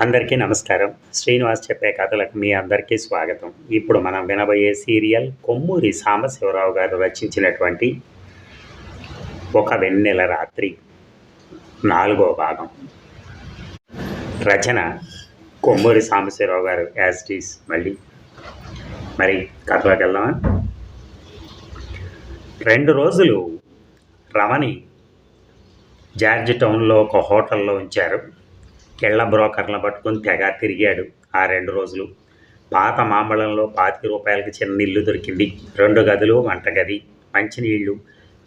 అందరికీ నమస్కారం. శ్రీనివాస్ చెప్పే కథలకు మీ అందరికీ స్వాగతం. ఇప్పుడు మనం వినబోయే సీరియల్ కొమ్మూరి సాంబశివరావు గారు రచించినటువంటి ఒక వెన్నెల రాత్రి నాలుగో భాగం. రచన కొమ్మూరి సాంబశివరావు గారు యాజ్ మళ్ళీ. మరి కథలోకి వెళ్దామా? రెండు రోజులు రమణి జార్జ్ టౌన్లో ఒక హోటల్లో ఉంచారు. కెళ్ళ బ్రోకర్లను పట్టుకొని తెగ తిరిగాడు ఆ రెండు రోజులు. పాత మాంబళంలో పాతిక రూపాయలకి చిన్న ఇల్లు దొరికింది. రెండు గదులు వంటగది మంచినీళ్ళు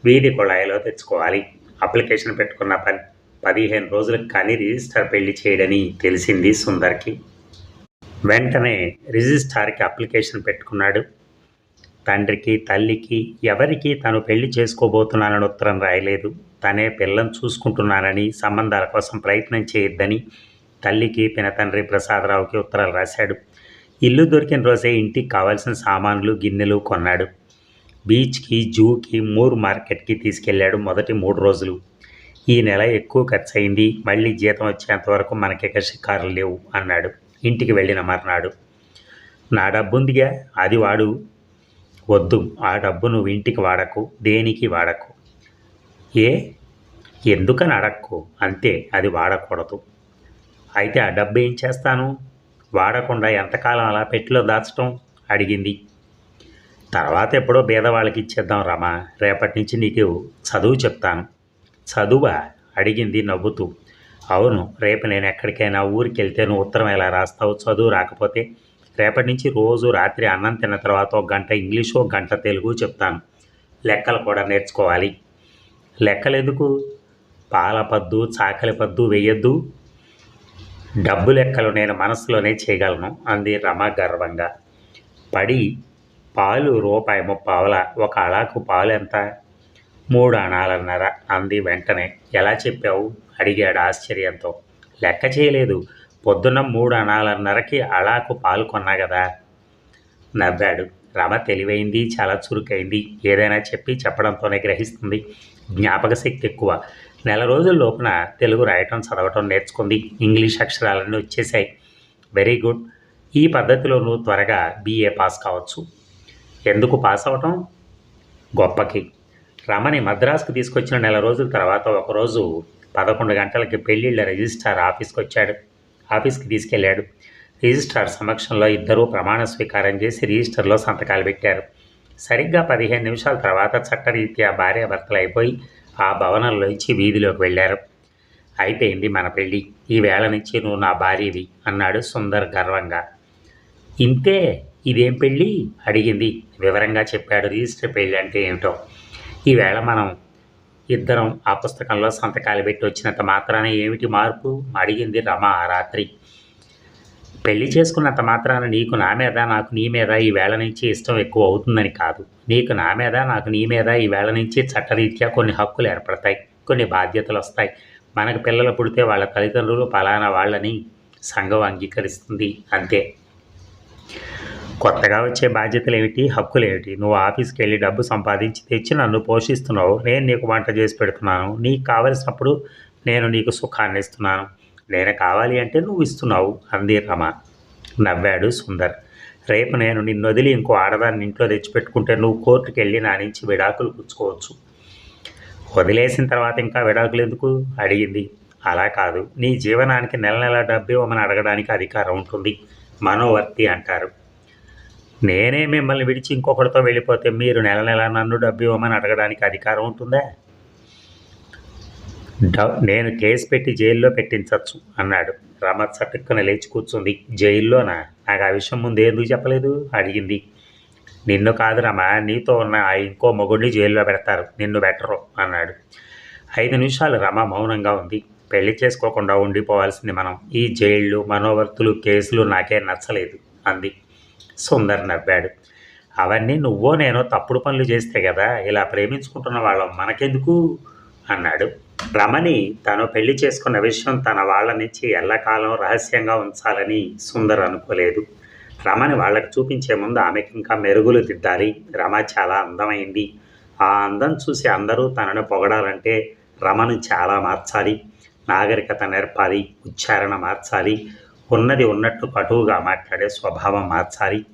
వీధి కుళాయిలో తెచ్చుకోవాలి. అప్లికేషన్ పెట్టుకున్న పని పదిహేను రోజులకు కానీ రిజిస్టర్ పెళ్ళి చేయడని తెలిసింది సుందర్కి. వెంటనే రిజిస్ట్రార్కి అప్లికేషన్ పెట్టుకున్నాడు. తండ్రికి తల్లికి ఎవరికి తను పెళ్ళి చేసుకోబోతున్నానని ఉత్తరం రాయలేదు. తనే పిల్లని చూసుకుంటున్నానని సంబంధాల కోసం ప్రయత్నం చేయొద్దని తల్లికి పినతండ్రి ప్రసాదరావుకి ఉత్తరాలు రాశాడు. ఇల్లు దొరికిన రోజే ఇంటికి కావాల్సిన సామాన్లు గిన్నెలు కొన్నాడు. బీచ్కి జూకి మూర్ మార్కెట్కి తీసుకెళ్ళాడు మొదటి మూడు రోజులు. ఈ నెల ఎక్కువ ఖర్చు అయింది మళ్ళీ జీతం వచ్చేంత వరకు మనకిక షికారులు లేవు అన్నాడు. ఇంటికి వెళ్ళిన మర్నాడు. నా డబ్బుందిగా? అది వాడు. వద్దు ఆ డబ్బు నువ్వు ఇంటికి వాడకు దేనికి వాడకు? ఏ? ఎందుకని అడక్కు? అంతే అది వాడకూడదు. అయితే ఆ డబ్బు ఏం చేస్తాను? వాడకుండా ఎంతకాలం అలా పెట్టిలో దాచటం? అడిగింది. తర్వాత ఎప్పుడో బీదవాళ్ళకి ఇచ్చేద్దాం రమా రేపటి నుంచి నీకు చదువు చెప్తాను. చదువా? అడిగింది నవ్వుతూ. అవును రేపు నేను ఎక్కడికైనా ఊరికి వెళ్తే నువ్వు ఉత్తరం ఎలా రాస్తావు? చదువు రాకపోతే రేపటి నుంచి రోజు రాత్రి అన్నం తిన్న తర్వాత ఒక గంట ఇంగ్లీషు ఒక గంట తెలుగు చెప్తాను. లెక్కలు కూడా నేర్చుకోవాలి. లెక్కలు ఎందుకు? పాల పద్దు చాకలి పద్దు వేయొద్దు. డబ్బు లెక్కలు నేను మనసులోనే చేయగలను అంది రమ గర్వంగా. పడి పాలు రూపాయి ముప్పావల ఒక అళాకు పాలు ఎంత? మూడు అణాలన్నర అంది వెంటనే. ఎలా చెప్పావు? అడిగాడు ఆశ్చర్యంతో. లెక్క చేయలేదు. పొద్దున్న మూడు అణాలన్నరకి అళాకు పాలు కొన్నా కదా నవ్వాడు. రమ తెలివైంది చాలా చురుకైంది. ఏదైనా చెప్పి చెప్పడంతోనే గ్రహిస్తుంది. జ్ఞాపక శక్తి ఎక్కువ. నెల రోజుల లోపున తెలుగు రాయటం చదవటం నేర్చుకుంది. ఇంగ్లీష్ అక్షరాలన్నీ వచ్చేసాయి వెరీ గుడ్. ఈ పద్ధతిలో నువ్వు త్వరగా బీఏ పాస్ కావచ్చు. ఎందుకు పాస్ అవటం? గొప్పకి. రమని మద్రాసుకు తీసుకొచ్చిన నెల రోజుల తర్వాత ఒకరోజు పదకొండు గంటలకి పెళ్ళిళ్ళ రిజిస్ట్రార్ ఆఫీస్కి వచ్చాడు. ఆఫీస్కి తీసుకెళ్ళాడు. రిజిస్ట్రార్ సమక్షంలో ఇద్దరూ ప్రమాణ స్వీకారం చేసి రిజిస్టర్లో సంతకాలు పెట్టారు. సరిగ్గా పదిహేను నిమిషాల తర్వాత చట్టరీత్యా భార్యాభర్తలు అయిపోయి ఆ భవనంలోంచి వీధిలోకి వెళ్ళారు. అయిపోయింది మన పెళ్ళి. ఈ వేళ నుంచి నువ్వు నా భార్యవి అన్నాడు సుందర్ గర్వంగా. ఇంతే ఇదేం పెళ్ళి? అడిగింది. వివరంగా చెప్పాడు రిజిస్టర్ పెళ్ళి అంటే ఏమిటో. ఈవేళ మనం ఇద్దరం ఆ పుస్తకంలో సంతకాలు పెట్టి వచ్చినంత మాత్రాన ఏమిటి మార్పు? అడిగింది రమ ఆ రాత్రి. పెళ్ళి చేసుకున్నంత మాత్రాన నీకు నా మీద నాకు నీ మీద ఈ వేళ నుంచి ఇష్టం ఎక్కువ అవుతుందని కాదు. నీకు నా మీద నాకు నీ మీద ఈ వేళ నుంచి చట్టరీత్యా కొన్ని హక్కులు ఏర్పడతాయి కొన్ని బాధ్యతలు వస్తాయి మనకు పిల్లలు పుడితే వాళ్ళ తల్లిదండ్రులు ఫలానా వాళ్ళని సంఘం అంగీకరిస్తుంది. అంతే. కొత్తగా వచ్చే బాధ్యతలు ఏమిటి హక్కులు ఏమిటి నువ్వు ఆఫీస్కి వెళ్ళి డబ్బు సంపాదించి తెచ్చి నన్ను పోషిస్తున్నావు. నేను నీకు వంట చేసి పెడుతున్నాను. నీకు కావలసినప్పుడు నేను నీకు సుఖాన్ని ఇస్తున్నాను నేను కావాలి అంటే నువ్వు ఇస్తున్నావు అంది రమ. నవ్వాడు సుందర్. రేపు నేను నిన్ను వదిలి ఇంకో ఆడదాన్ని ఇంట్లో తెచ్చిపెట్టుకుంటే నువ్వు కోర్టుకు వెళ్ళి నా నుంచి విడాకులు పుచ్చుకోవచ్చు. వదిలేసిన తర్వాత ఇంకా విడాకులు ఎందుకు? అడిగింది. అలా కాదు. నీ జీవనానికి నెల నెల డబ్బు ఇవ్వమని అడగడానికి అధికారం ఉంటుంది. మనోవర్తి అంటారు. నేనే మిమ్మల్ని విడిచి ఇంకొకరితో వెళ్ళిపోతే మీరు నెల నెల నన్ను డబ్బు ఇవ్వమని అడగడానికి అధికారం ఉంటుందా? నేను కేసు పెట్టి జైల్లో పెట్టించవచ్చు అన్నాడు. రమ చటుక్కున లేచి కూర్చుంది. జైల్లోనా? నాకు ఆ విషయం ముందు ఎందుకు చెప్పలేదు? అడిగింది. నిన్ను కాదు రమ నీతో ఉన్న ఆ ఇంకో మొగుడిని జైల్లో పెడతారు. నిన్ను బెటరు అన్నాడు. ఐదు నిమిషాలు రమ మౌనంగా ఉంది. పెళ్ళి చేసుకోకుండా ఉండిపోవాల్సింది మనం. ఈ జైళ్ళు మనోవర్తులు కేసులు నాకే నచ్చలేదు అంది. సుందర్ నవ్వాడు. అవన్నీ నువ్వో నేనో తప్పుడు పనులు చేస్తే కదా ఇలా ప్రేమించుకుంటున్న వాళ్ళం మనకెందుకు? అన్నాడు. రమణి తను పెళ్ళి చేసుకున్న విషయం తన వాళ్ళ నుంచి ఎల్లకాలం రహస్యంగా ఉంచాలని సుందర్ అనుకోలేదు. రమణి వాళ్ళకి చూపించే ముందు ఆమెకి ఇంకా మెరుగులు దిద్దాలి. రమ చాలా అందమైంది. ఆ అందం చూసి అందరూ తనను పొగడాలంటే రమను చాలా మార్చాలి. నాగరికత నేర్పాలి. ఉచ్చారణ మార్చాలి. ఉన్నది ఉన్నట్టు కటువుగా మాట్లాడే స్వభావం మార్చాలి.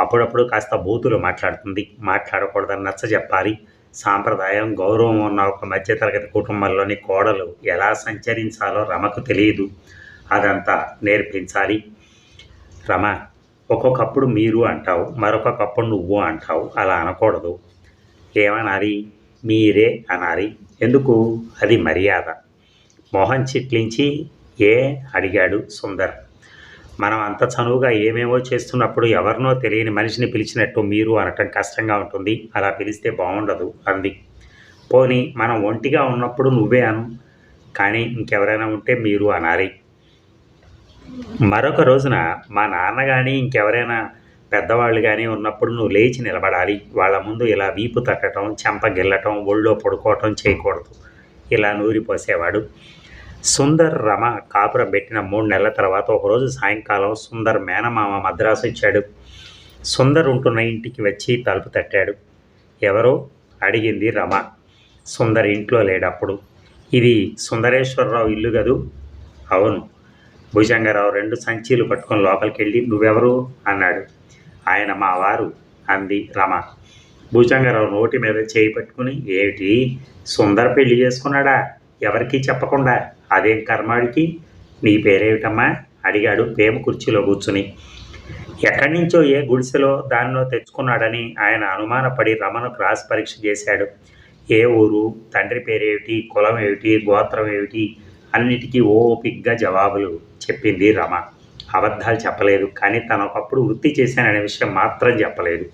అప్పుడప్పుడు కాస్త బూతులు మాట్లాడుతుంది. మాట్లాడకూడదని నచ్చ చెప్పాలి సాంప్రదాయం గౌరవం ఉన్న ఒక మధ్యతరగతి కుటుంబంలోని కోడలు ఎలా సంచరించాలో రమకు తెలియదు. అదంతా నేర్పించాలి. రమ ఒక్కొక్కప్పుడు మీరు అంటావు మరొకప్పుడు నువ్వు అంటావు. అలా అనకూడదు. ఏమనాలి? మీరే అనాలి. ఎందుకు? అది మర్యాద. మొహం చిట్లించి ఏ అడిగాడు సుందర్. మనం అంత చనువుగా ఏమేమో చేస్తున్నప్పుడు ఎవరినో తెలియని మనిషిని పిలిచినట్టు మీరు అనటం కష్టంగా ఉంటుంది. అలా పిలిస్తే బాగుండదు అంది. పోనీ మనం ఒంటిగా ఉన్నప్పుడు నువ్వే అను. కానీ ఇంకెవరైనా ఉంటే మీరు అనాలి. మరొక రోజున మా నాన్న కానీ ఇంకెవరైనా పెద్దవాళ్ళు కానీ ఉన్నప్పుడు నువ్వు లేచి నిలబడాలి. వాళ్ళ ముందు ఇలా వీపు తట్టడం చెంప గిల్లటం ఒళ్ళో పడుకోవటం చేయకూడదు. ఇలా నూరిపోసేవాడు. సుందర్ రమ కాపురం పెట్టిన మూడు నెలల తర్వాత ఒకరోజు సాయంకాలం సుందర్ మేనమామ మద్రాసు ఇచ్చాడు సుందర్ ఉంటున్న ఇంటికి వచ్చి తలుపు తట్టాడు. ఎవరో? అడిగింది రమ. సుందర్ ఇంట్లో లేడప్పుడు. ఇది సుందరేశ్వరరావు ఇల్లు కదూ? అవును. భుజంగరావు రెండు సంచీలు పట్టుకొని లోపలికి వెళ్ళి నువ్వెవరు? అన్నాడు. ఆయన మా వారు అంది రమ. భుజంగరావు నోటి మీద చేయి పట్టుకుని ఏమిటి? సుందర్ పెళ్ళి చేసుకున్నాడా? ఎవరికీ చెప్పకుండా అదేం కర్మాడికి నీ పేరేమిటమ్మా? అడిగాడు ప్రేమ కుర్చీలో కూర్చుని. ఎక్కడి నుంచో ఏ గుడిసెలో దానిలో తెచ్చుకున్నాడని ఆయన అనుమానపడి రమను క్రాస్ పరీక్ష చేశాడు. ఏ ఊరు తండ్రి పేరేమిటి కులం ఏమిటి గోత్రం ఏమిటి? అన్నిటికీ ఓపిగ్గా జవాబులు చెప్పింది రమ. అబద్ధాలు చెప్పలేదు కానీ తను ఒకప్పుడు వృత్తి చేశాననే విషయం మాత్రం చెప్పలేదు.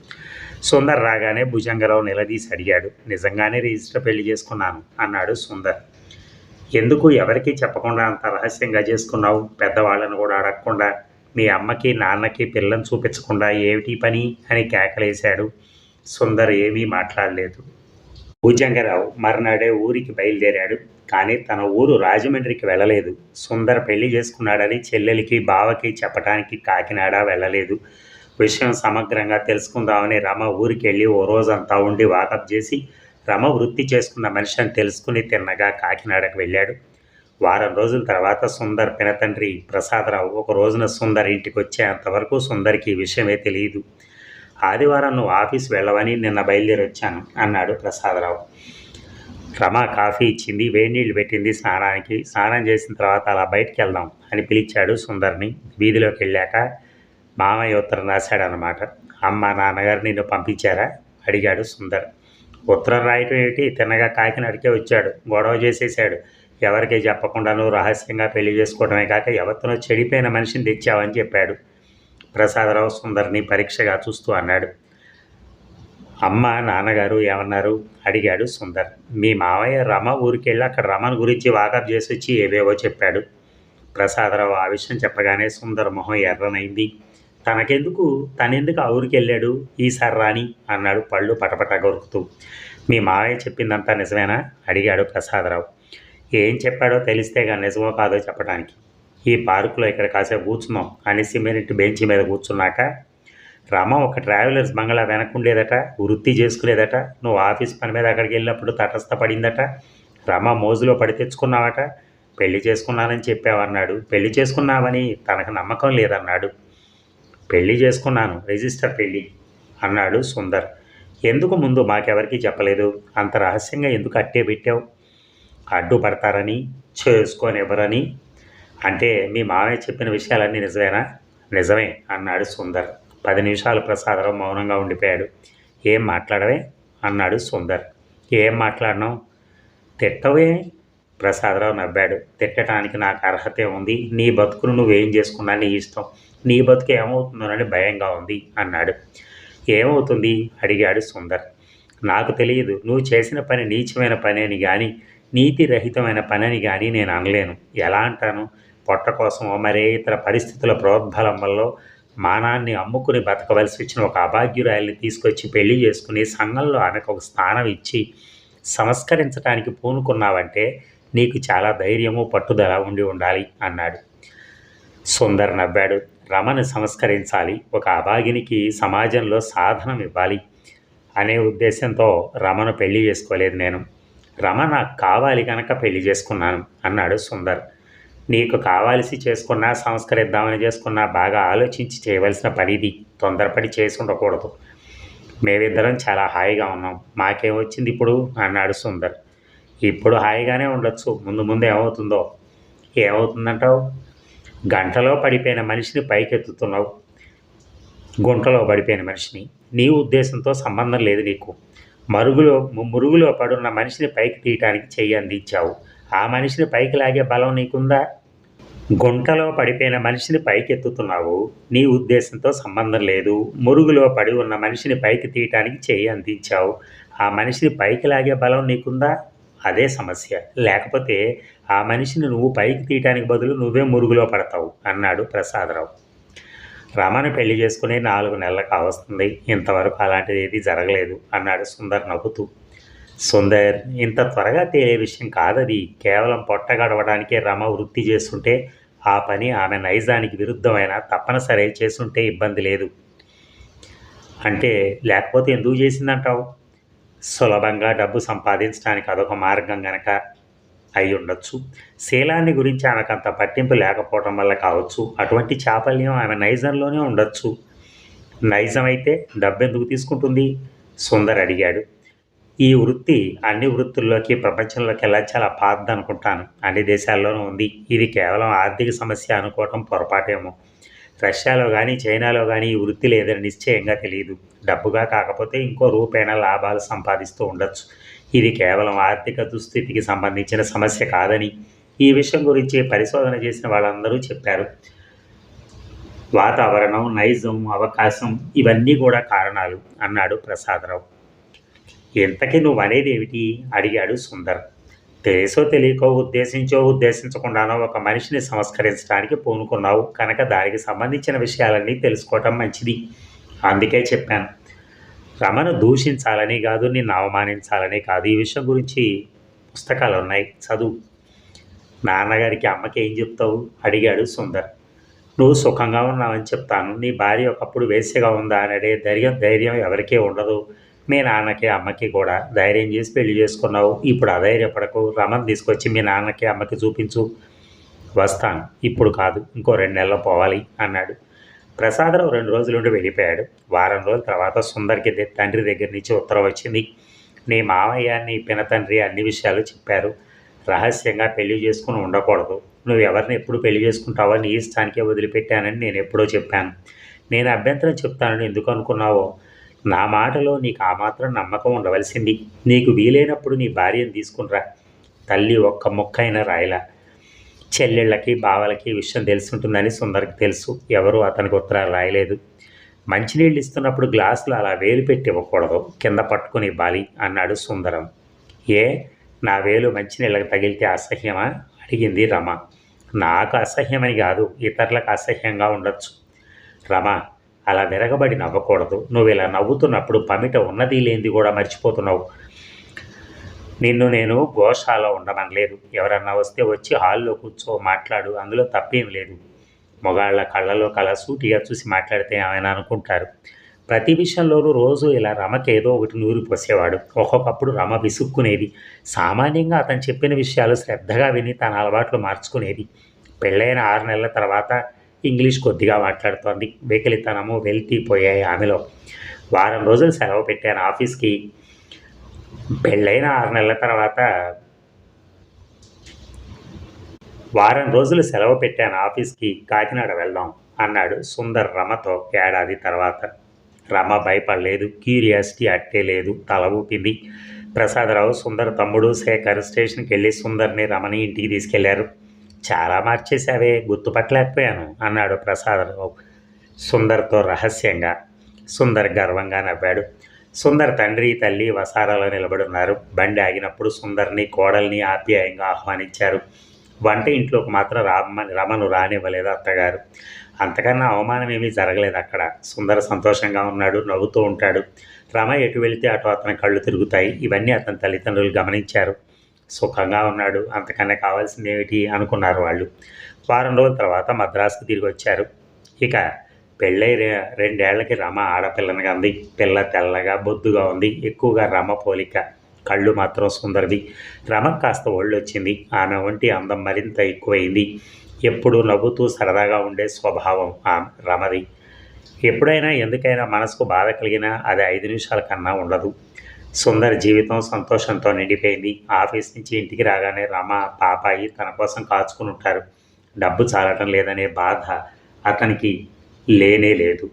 సుందర్ రాగానే భుజంగరావు నిలదీసి అడిగాడు. నిజంగానే రిజిస్టర్ పెళ్ళి చేసుకున్నాను అన్నాడు సుందర్. ఎందుకు ఎవరికీ చెప్పకుండా అంత రహస్యంగా చేసుకున్నావు? పెద్దవాళ్ళని కూడా అడగకుండా మీ అమ్మకి నాన్నకి పిల్లని చూపించకుండా ఏమిటి పని? అని కేకలేశాడు. సుందర్ ఏమీ మాట్లాడలేదు. భూజంగరావు మర్నాడే ఊరికి బయలుదేరాడు. కానీ తన ఊరు రాజమండ్రికి వెళ్ళలేదు. సుందర్ పెళ్ళి చేసుకున్నాడని చెల్లెలికి బావకి చెప్పడానికి కాకినాడ వెళ్ళలేదు. విషయం సమగ్రంగా తెలుసుకుందామని రమ ఊరికి వెళ్ళి ఓ రోజంతా ఉండి వాకప్ చేసి రమ వృత్తి చేసుకున్న మనిషి అని తెలుసుకుని తిన్నగా కాకినాడకు వెళ్ళాడు. వారం రోజుల తర్వాత సుందర్ పినతండ్రి ప్రసాదరావు ఒక రోజున సుందర్ ఇంటికి వచ్చేంతవరకు సుందర్కి ఈ విషయమే తెలియదు ఆదివారం నువ్వు ఆఫీస్ వెళ్ళవని నిన్న బయలుదేరి వచ్చాను అన్నాడు ప్రసాదరావు. రమ కాఫీ ఇచ్చింది వేడి నీళ్ళు పెట్టింది స్నానానికి. స్నానం చేసిన తర్వాత అలా బయటికి వెళ్దాం అని పిలిచాడు సుందర్ని. వీధిలోకి వెళ్ళాక మామయ్య ఉత్తరం రాశాడనమాట అమ్మ నాన్నగారు నిన్ను పంపించారా? అడిగాడు సుందర్. ఉత్తరం రాయటం ఏమిటి? తిన్నగా కాకినాడకే వచ్చాడు. గొడవ చేసేసాడు ఎవరికి చెప్పకుండా నువ్వు రహస్యంగా పెళ్ళి చేసుకోవడమే కాక ఎవరితోనో చెడిపోయిన మనిషిని తెచ్చావని చెప్పాడు. ప్రసాదరావు సుందర్ని పరీక్షగా చూస్తూ అన్నాడు. అమ్మ నాన్నగారు ఏమన్నారు? అడిగాడు సుందర్. మీ మావయ్య రమ ఊరికెళ్ళి అక్కడ రమణ గురించి వాకప్ చేసి వచ్చి ఏవేవో చెప్పాడు. ప్రసాదరావు ఆ విషయం చెప్పగానే సుందర్ మొహం ఎర్రనైంది. తనకెందుకు? తనెందుకు ఆ ఊరికి వెళ్ళాడు? ఈసారి రాని అన్నాడు పళ్ళు పటపట కొరుకుతూ మీ మావయ్య చెప్పిందంతా నిజమేనా? అడిగాడు ప్రసాదరావు. ఏం చెప్పాడో తెలిస్తే కానీ నిజమో కాదో చెప్పడానికి ఈ పార్కులో ఇక్కడ కాసేపు కూర్చున్నాం అని సిమెంట్ బెంచ్ మీద కూర్చున్నాక రమ ఒక ట్రావెలర్స్ బంగ్లా వెనకుండేదట వృత్తి చేసుకునేదట నువ్వు ఆఫీస్ పని మీద అక్కడికి వెళ్ళినప్పుడు తటస్థపడిందట రమ మోజులో పడి తెచ్చుకున్నావట పెళ్ళి చేసుకున్నానని చెప్పావన్నాడు. పెళ్ళి చేసుకున్నావని తనకు నమ్మకం లేదన్నాడు. పెళ్ళి చేసుకున్నాను రిజిస్టర్ పెళ్ళి అన్నాడు సుందర్. ఎందుకు ముందు మాకెవరికి చెప్పలేదు? అంత రహస్యంగా ఎందుకు అట్టే పెట్టావు? అడ్డుపడతారని చేసుకోనివ్వరని? అంటే మీ మామయ్య చెప్పిన విషయాలన్నీ నిజమేనా? నిజమే అన్నాడు సుందర్. పది నిమిషాలు ప్రసాదరావు మౌనంగా ఉండిపోయాడు. ఏం మాట్లాడవే? అన్నాడు సుందర్. ఏం మాట్లాడినావు తిట్టవే? ప్రసాదరావు నవ్వాడు. తిట్టడానికి నాకు అర్హతే ఉంది. నీ బతుకును నువ్వేం చేసుకున్నా నీ ఇష్టం. నీ బతుకు ఏమవుతుందోనని భయంగా ఉంది అన్నాడు. ఏమవుతుంది? అడిగాడు సుందర్. నాకు తెలియదు. నువ్వు చేసిన పని నీచమైన పని అని కానీ నీతిరహితమైన పని అని కానీ నేను అనలేను. ఎలా అంటాను? పొట్ట కోసమో మరే ఇతర పరిస్థితుల ప్రోద్బలం వల్ల మానాన్ని అమ్ముకుని బతకవలసి వచ్చిన ఒక అభాగ్యురాయల్ని తీసుకొచ్చి పెళ్ళి చేసుకుని సంఘంలో ఆమెకు ఒక స్థానం ఇచ్చి సంస్కరించడానికి పూనుకున్నావంటే నీకు చాలా ధైర్యము పట్టుదల ఉండి ఉండాలి అన్నాడు. సుందర్ నవ్వాడు. రమను సంస్కరించాలి. ఒక అభాగినికి సమాజంలో సాధనం ఇవ్వాలి అనే ఉద్దేశంతో రమను పెళ్ళి చేసుకోలేదు నేను. రమ నాకు కావాలి కనుక పెళ్ళి చేసుకున్నాను అన్నాడు సుందర్. నీకు కావాల్సి చేసుకున్నా సంస్కరిద్దామని చేసుకున్నా బాగా ఆలోచించి చేయవలసిన పని ఇది తొందరపడి చేసి ఉండకూడదు. మేమిద్దరం చాలా హాయిగా ఉన్నాం. మాకేమొచ్చింది ఇప్పుడు? అన్నాడు సుందర్. ఇప్పుడు హాయిగానే ఉండొచ్చు. ముందు ముందు ఏమవుతుందో. ఏమవుతుందంటావు? గంటలో పడిపోయిన మనిషిని పైకెత్తుతున్నావు. గుంటలో పడిపోయిన మనిషిని. నీ ఉద్దేశంతో సంబంధం లేదు నీకు. మరుగులో మురుగులో పడున్న మనిషిని పైకి తీయటానికి చెయ్యి అందించావు. ఆ మనిషిని పైకి లాగే బలం నీకుందా? గుంటలో పడిపోయిన మనిషిని పైకెత్తుతున్నావు. నీ ఉద్దేశంతో సంబంధం లేదు. మురుగులో పడి ఉన్న మనిషిని పైకి తీయటానికి చెయ్యి అందించావు. ఆ మనిషిని పైకి లాగే బలం నీకుందా? అదే సమస్య. లేకపోతే ఆ మనిషిని నువ్వు పైకి తీయటానికి బదులు నువ్వే మురుగులో పడతావు అన్నాడు ప్రసాదరావు. రమను పెళ్ళి చేసుకుని నాలుగు నెలలు కావస్తుంది. ఇంతవరకు అలాంటిది ఏది జరగలేదు అన్నాడు సుందర్ నవ్వుతూ. సుందర్ ఇంత త్వరగా తేలే విషయం కాదది. కేవలం పొట్ట గడవడానికే రమ వృత్తి చేస్తుంటే ఆ పని ఆమె నైజానికి విరుద్ధమైన తప్పనిసరి చేస్తుంటే ఇబ్బంది లేదు. అంటే లేకపోతే ఎందుకు చేసిందంటావు? సులభంగా డబ్బు సంపాదించడానికి అదొక మార్గం గనక. అయి ఉండొచ్చు శీలాన్ని గురించి ఆమెకు అంత పట్టింపు లేకపోవడం వల్ల కావచ్చు. అటువంటి చాపల్యం ఆమె నైజంలోనే ఉండొచ్చు. నైజం అయితే డబ్బు ఎందుకు తీసుకుంటుంది? సుందర్ అడిగాడు. ఈ వృత్తి అన్ని వృత్తుల్లోకి ప్రపంచంలోకి వెళ్ళా చాలా పాతది అనుకుంటాను అన్ని దేశాల్లోనూ ఉంది. ఇది కేవలం ఆర్థిక సమస్య అనుకోవటం పొరపాటేమో. రష్యాలో కానీ చైనాలో కానీ ఈ వృత్తి లేదని నిశ్చయంగా తెలియదు. డబ్బుగా కాకపోతే ఇంకో రూపేణ లాభాలు సంపాదిస్తూ ఉండొచ్చు. ఇది కేవలం ఆర్థిక దుస్థితికి సంబంధించిన సమస్య కాదని ఈ విషయం గురించి పరిశోధన చేసిన వాళ్ళందరూ చెప్పారు. వాతావరణం నైజం అవకాశం ఇవన్నీ కూడా కారణాలు అన్నాడు ప్రసాదరావు. ఇంతకీ నువ్వు అనేది ఏమిటి? అడిగాడు సుందర్. తెలుసో తెలియకో ఉద్దేశించో ఉద్దేశించకుండానో ఒక మనిషిని సంస్కరించడానికి పూనుకున్నావు. కనుక దానికి సంబంధించిన విషయాలన్నీ తెలుసుకోవటం మంచిది. అందుకే చెప్పాను. రమను దూషించాలని కాదు నిన్ను అవమానించాలని కాదు. ఈ విషయం గురించి పుస్తకాలు ఉన్నాయి. చదువు. నాన్నగారికి అమ్మకి ఏం చెప్తావు? అడిగాడు సుందర్. నువ్వు సుఖంగా ఉన్నావని చెప్తాను. నీ భార్య ఒకప్పుడు వేసిగా ఉందా అని అడిగే ధైర్యం ధైర్యం ఎవరికీ ఉండదు. మీ నాన్నకి అమ్మకి కూడా ధైర్యం చేసి పెళ్ళి చేసుకున్నావు. ఇప్పుడు అధైర్యపడకు. రమను తీసుకొచ్చి మీ నాన్నకి అమ్మకి చూపించు. వస్తాను. ఇప్పుడు కాదు. ఇంకో రెండు నెలలు పోవాలి అన్నాడు. ప్రసాదరావు రెండు రోజులుండి వెళ్ళిపోయాడు. వారం రోజుల తర్వాత సుందర్కి తండ్రి దగ్గర నుంచి ఉత్తరం వచ్చింది. నీ మామయ్య నీ పినతండ్రి అన్ని విషయాలు చెప్పారు. రహస్యంగా పెళ్ళి చేసుకుని ఉండకూడదు. నువ్వు ఎవరిని ఎప్పుడు పెళ్ళి చేసుకుంటావో నీ ఇష్టానికే వదిలిపెట్టానని నేను ఎప్పుడో చెప్పాను. నేను అభ్యంతరం చెప్తానని ఎందుకు అనుకున్నావో? నా మాటలో నీకు ఆ మాత్రం నమ్మకం ఉండవలసింది. నీకు వీలైనప్పుడు నీ భార్యను తీసుకునిరా తల్లి ఒక్క ముక్కైనా రాయలా. చెల్లెళ్ళకి బావలకి ఈ విషయం తెలుసుంటుందని సుందర్కి తెలుసు. ఎవరు అతనికి ఉత్తరాలు రాయలేదు. మంచినీళ్ళు ఇస్తున్నప్పుడు గ్లాసులు అలా వేలు పెట్టి ఇవ్వకూడదు. కింద పట్టుకుని ఇవ్వాలి అన్నాడు సుందరం. ఏ? నా వేలు మంచినీళ్ళకి తగిలితే అసహ్యమా? అడిగింది రమ. నాకు అసహ్యమని కాదు ఇతరులకు అసహ్యంగా ఉండొచ్చు. రమ అలా విరగబడి నవ్వకూడదు. నువ్వు ఇలా నవ్వుతున్నప్పుడు పమిట ఉన్నది లేనిది కూడా మర్చిపోతున్నావు. నిన్ను నేను గోశాల ఉండమనలేదు. ఎవరన్నా వస్తే వచ్చి హాల్లో కూర్చో మాట్లాడు అందులో తప్పేం లేదు. మొగాళ్ళ కళ్ళలో కళ సూటిగా చూసి మాట్లాడితే ఆయన అనుకుంటారు. ప్రతి విషయంలోనూ రోజు ఇలా రమకి ఏదో ఒకటి నూరి పోసేవాడు. ఒక్కొక్కప్పుడు రమ విసుక్కునేది. సామాన్యంగా అతను చెప్పిన విషయాలు శ్రద్ధగా విని తన అలవాట్లు మార్చుకునేది. పెళ్ళైన ఆరు నెలల తర్వాత ఇంగ్లీష్ కొద్దిగా మాట్లాడుతోంది. వెకిలితనము వెళ్తీ పోయాయి ఆమెలో. వారం రోజులు సెలవు పెట్టాను ఆఫీస్కి. పెళ్ళైన ఆరు నెలల తర్వాత వారం రోజులు సెలవు పెట్టాను ఆఫీస్కి. కాకినాడ వెళ్దాం అన్నాడు సుందర్ రమతో ఏడాది తర్వాత. రమ భయపడలేదు క్యూరియాసిటీ అట్టే లేదు తల ఊపింది. ప్రసాదరావు సుందర్ తమ్ముడు శేఖర్ స్టేషన్కి వెళ్ళి సుందర్ని రమని ఇంటికి తీసుకెళ్ళారు. చాలా మార్చేశావే గుర్తుపట్టలేకపోయాను అన్నాడు ప్రసాదరావు సుందర్తో రహస్యంగా. సుందర్ గర్వంగా నవ్వాడు. సుందర్ తండ్రి తల్లి వసారాలో నిలబడున్నారు బండి ఆగినప్పుడు సుందర్ని కోడల్ని ఆప్యాయంగా ఆహ్వానించారు. వంట ఇంట్లోకి మాత్రం రామని రమను రానివ్వలేదు అత్తగారు. అంతకన్నా అవమానం ఏమీ జరగలేదు అక్కడ. సుందర సంతోషంగా ఉన్నాడు నవ్వుతూ ఉంటాడు. రమ ఎటు వెళితే అటు అతని కళ్ళు తిరుగుతాయి. ఇవన్నీ అతని తల్లిదండ్రులు గమనించారు. సుఖంగా ఉన్నాడు. అంతకన్నా కావాల్సింది ఏమిటి అనుకున్నారు వాళ్ళు. వారం రోజుల తర్వాత మద్రాసుకు తిరిగి వచ్చారు. ఇక పెళ్ళై రెండేళ్ళకి రమ ఆడపిల్లని ఉంది. పిల్ల తెల్లగా బొద్దుగా ఉంది. ఎక్కువగా రమ పోలిక కళ్ళు మాత్రం సుందరిది. రమ కాస్త ఒళ్ళు వచ్చింది ఆమె ఒంటి అందం మరింత ఎక్కువైంది. ఎప్పుడూ నవ్వుతూ సరదాగా ఉండే స్వభావం ఆమె రమది. ఎప్పుడైనా ఎందుకైనా మనసుకు బాధ కలిగినా అది ఐదు నిమిషాల కన్నా ఉండదు. సుందర జీవితం సంతోషంతో నిండిపోయింది. ఆఫీస్ నుంచి ఇంటికి రాగానే రమ పాపాయి తన కోసం కాచుకుని ఉంటారు. డబ్బు చాలటం లేదనే బాధ అతనికి లేనే లేదు.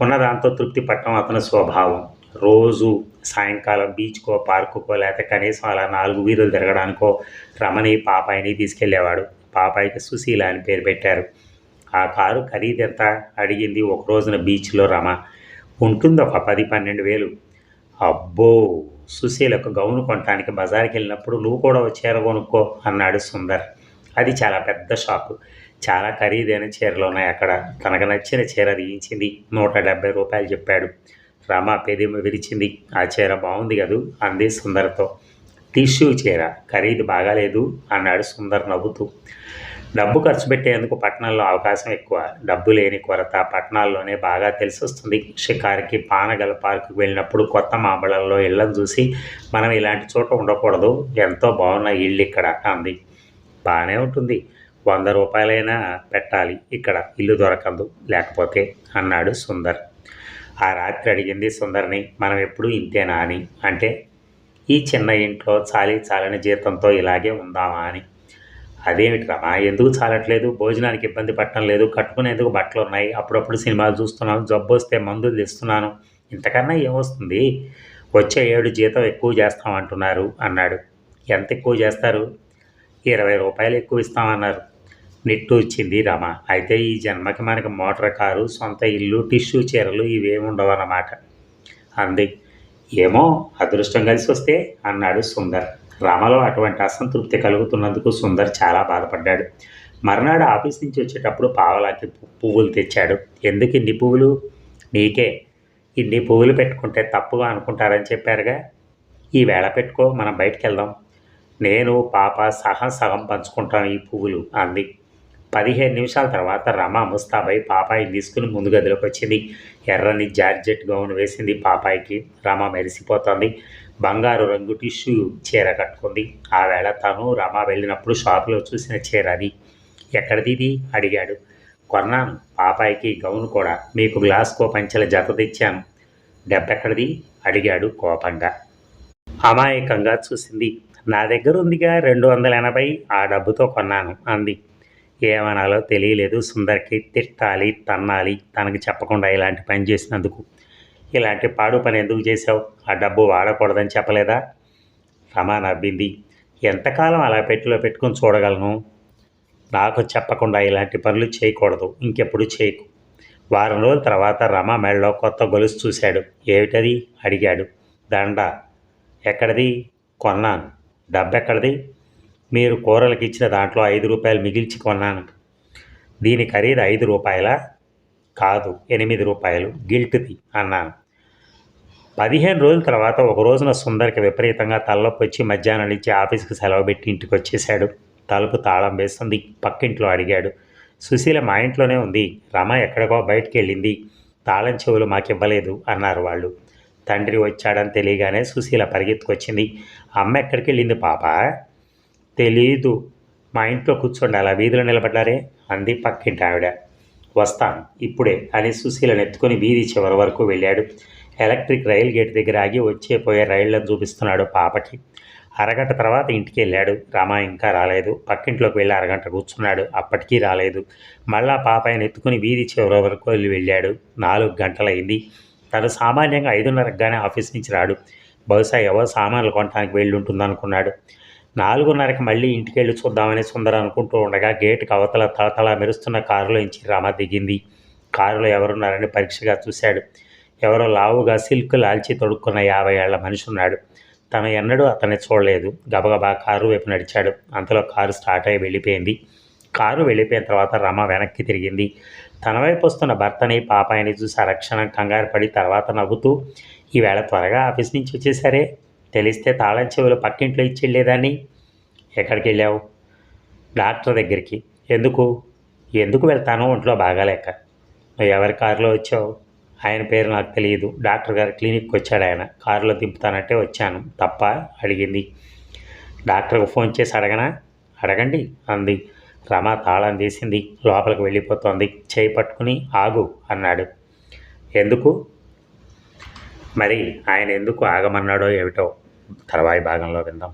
ఉన్నదాంతో తృప్తి పట్టడం అతని స్వభావం. రోజు సాయంకాలం బీచ్కో పార్కుకో లేకపోతే కనీసం అలా నాలుగు వీధులు తిరగడానికో రమణి పాపాయిని తీసుకెళ్ళేవాడు పాపాయికి సుశీల అని పేరు పెట్టారు. ఆ కారు ఖరీదు ఎంత? అడిగింది ఒక రోజున బీచ్లో రమ. ఉంటుంది ఒక పది పన్నెండు వేలు. అబ్బో సుశీలకు గౌను కొనటానికి బజార్కి వెళ్ళినప్పుడు నువ్వు కూడా చీర కొనుక్కో అన్నాడు సుందర్. అది చాలా పెద్ద షాపు. చాలా ఖరీదైన చీరలు ఉన్నాయి. అక్కడ తనకు నచ్చిన చీర తీయించింది. నూట డెబ్బై రూపాయలు చెప్పాడు. రమ పెదిమ విరిచింది. ఆ చీర బాగుంది కదూ? అంది సుందర్తో. టిష్యూ చీర. ఖరీదు బాగాలేదు అన్నాడు సుందర్ నవ్వుతూ. డబ్బు ఖర్చు పెట్టేందుకు పట్టణంలో అవకాశం ఎక్కువ. డబ్బు లేని కొరత పట్టణాల్లోనే బాగా తెలిసొస్తుంది. షికారికి పానగల పార్కుకు వెళ్ళినప్పుడు కొత్త మాంబళంలో ఇళ్ళను చూసి మనం ఇలాంటి చోట ఉండకూడదు. ఎంతో బాగున్న ఇల్లు ఇక్కడ అంది. బాగానే ఉంటుంది. వంద రూపాయలైనా పెట్టాలి. ఇక్కడ ఇల్లు దొరకదు. లేకపోతే అన్నాడు సుందర్. ఆ రాత్రి అడిగింది సుందర్ని మనం ఎప్పుడు ఇంతేనా అని? అంటే ఈ చిన్న ఇంట్లో చాలి చాలని జీతంతో ఇలాగే ఉందామా అని. అదేమిటి రమా ఎందుకు చాలట్లేదు? భోజనానికి ఇబ్బంది పట్టడం లేదు. కట్టుకునేందుకు బట్టలు ఉన్నాయి అప్పుడప్పుడు సినిమాలు చూస్తున్నాను. జబ్బు వస్తే మందులు తెస్తున్నాను. ఇంతకన్నా ఏమొస్తుంది వచ్చే ఏడు జీతం ఎక్కువ చేస్తామంటున్నారు అన్నాడు. ఎంత ఎక్కువ చేస్తారు? ఇరవై రూపాయలు ఎక్కువ ఇస్తామన్నారు. నెట్టు వచ్చింది రమ. అయితే ఈ జన్మకి మనకి మోటార్ కారు సొంత ఇల్లు టిష్యూ చీరలు ఇవేమి ఉండవన్నమాట. అంది. ఏమో అదృష్టం కలిసి వస్తే అన్నాడు సుందర్. రమలో అటువంటి అసంతృప్తి కలుగుతున్నందుకు సుందర్ చాలా బాధపడ్డాడు. మర్నాడు ఆఫీస్ నుంచి వచ్చేటప్పుడు పావలాకి పువ్వులు తెచ్చాడు. ఎందుకు ఇన్ని పువ్వులు? నీకే. ఇన్ని పువ్వులు పెట్టుకుంటే తప్పుగా అనుకుంటారని చెప్పారుగా. ఈ వేళ పెట్టుకో మనం బయటికి వెళ్దాం నేను పాప సహం సగం పంచుకుంటాం ఈ పువ్వులు అంది. పదిహేను నిమిషాల తర్వాత రమ ముస్తాబై పాపాయిని తీసుకుని ముందు గదిలోకి వచ్చింది ఎర్రని జార్జెట్ గౌన్ వేసింది పాపాయికి. రమ మెరిసిపోతోంది. బంగారు రంగు టిష్యూ చీర కట్టుకుంది. ఆ వేళ తను రమ వెళ్ళినప్పుడు షాపులో చూసిన చీర అది. ఎక్కడిది అడిగాడు. కొన్నాను పాపాయికి గౌన్ కూడా. మీకు గ్లాస్కో పంచెల జత తెచ్చాను. డబ్బెక్కడిది? అడిగాడు కోపంగా. అమాయకంగా చూసింది. నా దగ్గర ఉందిగా రెండు వందల ఎనభై ఆ డబ్బుతో కొన్నాను అంది. ఏమనాలో తెలియలేదు. సుందర్కి తిట్టాలి తన్నాలి తనకి చెప్పకుండా ఇలాంటి పని చేసినందుకు. ఇలాంటి పాడు పని ఎందుకు చేసావు ఆ డబ్బు వాడకూడదని చెప్పలేదా? రమా నవ్వింది. ఎంతకాలం అలా పెట్టిలో పెట్టుకుని చూడగలను? నాకు చెప్పకుండా ఇలాంటి పనులు చేయకూడదు. ఇంకెప్పుడు చేయకు. వారం రోజుల తర్వాత రమ మెడలో కొత్త గొలుసు చూశాడు. ఏమిటది? అడిగాడు. దండ. ఎక్కడిది? కొన్నాను. డబ్బెక్కడిది? మీరు కూరలకు ఇచ్చిన దాంట్లో ఐదు రూపాయలు మిగిల్చి కొన్నాను దీని ఖరీదు ఐదు రూపాయల? కాదు ఎనిమిది రూపాయలు గిల్ట్ది అన్నాను. పదిహేను రోజుల తర్వాత ఒక రోజున సుందర్కి విపరీతంగా తలలోకి వచ్చి మధ్యాహ్నం నుంచి ఆఫీస్కి సెలవు పెట్టి ఇంటికి వచ్చేశాడు. తలుపు తాళం వేస్తుంది పక్కింట్లో అడిగాడు. సుశీల మా ఇంట్లోనే ఉంది. రమ ఎక్కడికో బయటికి వెళ్ళింది. తాళం చెవులు మాకివ్వలేదు అన్నారు వాళ్ళు. తండ్రి వచ్చాడని తెలియగానే సుశీల పరిగెత్తుకొచ్చింది. అమ్మ ఎక్కడికి వెళ్ళింది పాప? తెలీదు. మా ఇంట్లో కూర్చోండి అలా వీధిలో నిలబడ్డారే అంది పక్కింటి ఆవిడ. వస్తాను ఇప్పుడే అని సుశీలను ఎత్తుకొని వీధి చివరి వరకు వెళ్ళాడు. ఎలక్ట్రిక్ రైల్ గేట్ దగ్గర ఆగి వచ్చే పోయే రైళ్ళను చూపిస్తున్నాడు పాపకి. అరగంట తర్వాత ఇంటికి వెళ్ళాడు. రామ ఇంకా రాలేదు. పక్కింట్లోకి వెళ్ళి అరగంట కూర్చున్నాడు. అప్పటికీ రాలేదు. మళ్ళా పాపాయని ఎత్తుకుని వీధి చివరి వరకు వెళ్ళి వెళ్ళాడు. నాలుగు గంటలైంది. తను సామాన్యంగా ఐదున్నరగానే ఆఫీస్ నుంచి రాడు. బహుశా ఎవరో సామాన్లు కొనడానికి వెళ్ళి ఉంటుందనుకున్నాడు. నాలుగున్నరకి మళ్ళీ ఇంటికి వెళ్ళి చూద్దామని సుందర అనుకుంటూ ఉండగా గేటుకి అవతల తలతల మెరుస్తున్న కారులోంచి రమ దిగింది. కారులో ఎవరున్నారని పరీక్షగా చూశాడు. ఎవరో లావుగా సిల్క్ లాల్చి తొడుక్కున్న యాభై ఏళ్ళ మనిషి ఉన్నాడు తను ఎన్నడూ అతన్ని చూడలేదు. గబగబా కారు వైపు నడిచాడు. అంతలో కారు స్టార్ట్ అయి వెళ్ళిపోయింది. కారు వెళ్ళిపోయిన తర్వాత రమ వెనక్కి తిరిగింది. తన వైపు వస్తున్న భర్తని పాపాయిని చూసి అరక్షణం కంగారు పడి తర్వాత నవ్వుతూ ఈవేళ త్వరగా ఆఫీస్ నుంచి వచ్చేసరే? తెలిస్తే తాళం చెవులు పక్కింట్లో ఇచ్చిళ్ళేదాన్ని? ఎక్కడికి వెళ్ళావు? డాక్టర్ దగ్గరికి. ఎందుకు? ఎందుకు వెళ్తాను ఒంట్లో బాగాలేక. నువ్వు ఎవరి కారులో వచ్చావు? ఆయన పేరు నాకు తెలియదు. డాక్టర్ గారు క్లినిక్కి వచ్చాడు ఆయన. కారులో దింపుతానంటే వచ్చాను. తప్ప అడిగింది. డాక్టర్కి ఫోన్ చేసి అడగనా? అడగండి అంది. రమ తాళం తీసింది. లోపలికి వెళ్ళిపోతోంది. చేయి పట్టుకుని ఆగు అన్నాడు. ఎందుకు? మరి ఆయన ఎందుకు ఆగమన్నాడో ఏమిటో. తర్వాయి భాగంలో విందాం.